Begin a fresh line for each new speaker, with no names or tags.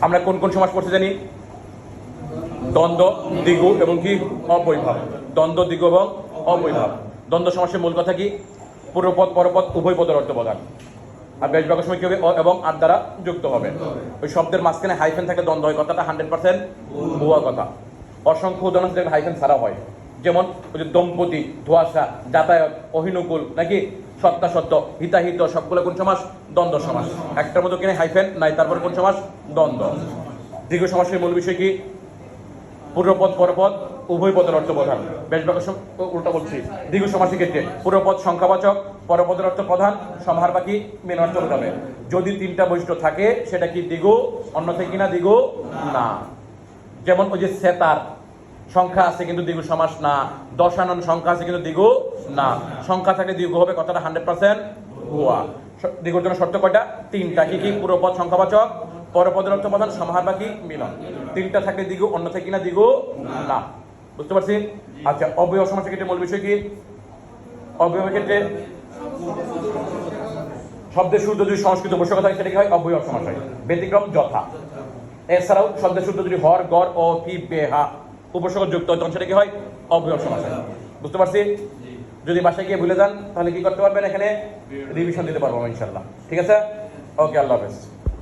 আমরা কোন কোন সমাস পড়তে জানি? দ্বন্দ্ব, দ্বিগু এবং কি? অবৈভাব। দ্বন্দ্ব, দ্বিগু এবং অবৈভাব। দ্বন্দ্ব সমাসের মূল কথা কি? পূর্বপদ পরপদ, উভয় পদের অর্থ প্রদান আর বেশ বাক্য সময় কি হবে? এবং আর দ্বারা যুক্ত হবে। ওই শব্দের মাঝখানে হাইফেন থাকে দ্বন্দ্ব হয় কথাটা হান্ড্রেড পার্সেন্ট ভুয়া কথা। অসংখ্য উদাহরণ হাইফেন ছাড়া হয়। যেমন ওই যে দম্পতি, ধোয়াশা, যাতায়াত, অহিনুকুল, নাকি? সত্তা সত্য, হিতাহিত, সবগুলো কোন সমাস? দ্বন্দ্ব সমাস। একটার মতো কিনে হাইফেন নাই তারপরে কোন সমাস? দ্বন্দ্ব। দীর্ঘ সমাসের মূল বিষয় কি? পূর্বপদ, পরপদ, উভয় পদের অর্থ প্রধান। বেশ উল্টা বলছি। দীর্ঘ সমাসের ক্ষেত্রে পূর্বপদ সংখ্যাবাচক, পরপদের অর্থ প্রধান, সমাহার বাকি মেন অর্থ বোঝাবে যদি তিনটা বৈশিষ্ট্য থাকে, সেটা কি দ্বিগু অন্য থেকে কিনা দ্বিগু না। যেমন ওই যে সেতার সংখ্যা আছে কিন্তু দ্বিগু সমাস না। দশানন সংখ্যা আছে কিন্তু দ্বিগু না। সংখ্যা থাকলে দ্বিগু হবে, কথাটা হান্ড্রেড পার্সেন্ট ভুয়া। দ্বিগুর জন্য শর্ত কয়টা? তিনটা। কি কি? পুরোপদ সংখ্যাবাচক। পরপদের অর্থ প্রধান, সমাহার বাকি মিলন। তিনটা থাকলে দ্বিগু অন্য থেকে কিনা দ্বিগু না। বুঝতে পারছি? আচ্ছা অবয়ব সমাসের ক্ষেত্রে মূল বিষয় কি? অবয়বের ক্ষেত্রে শব্দের শুদ্ধ যদি সংস্কৃত বসে থাকে, সেটা কি হয়? অবয়ব সমাস হয়। ব্যতিক্রম যথা। এছাড়াও শব্দের শুদ্ধ যদি হর, গড় ও কি বেহা উপসর্গ যুক্ত হয় তখন সেটা কি হয়? অবয়ব সমাস হয় বুঝতে পারছি? যদি বাসায় গিয়ে ভুলে যান তাহলে কি করতে পারবেন এখানে? রিভিশন দিতে পারব ইনশাল্লাহ ঠিক আছে? ওকে আল্লাহ হাফেজ।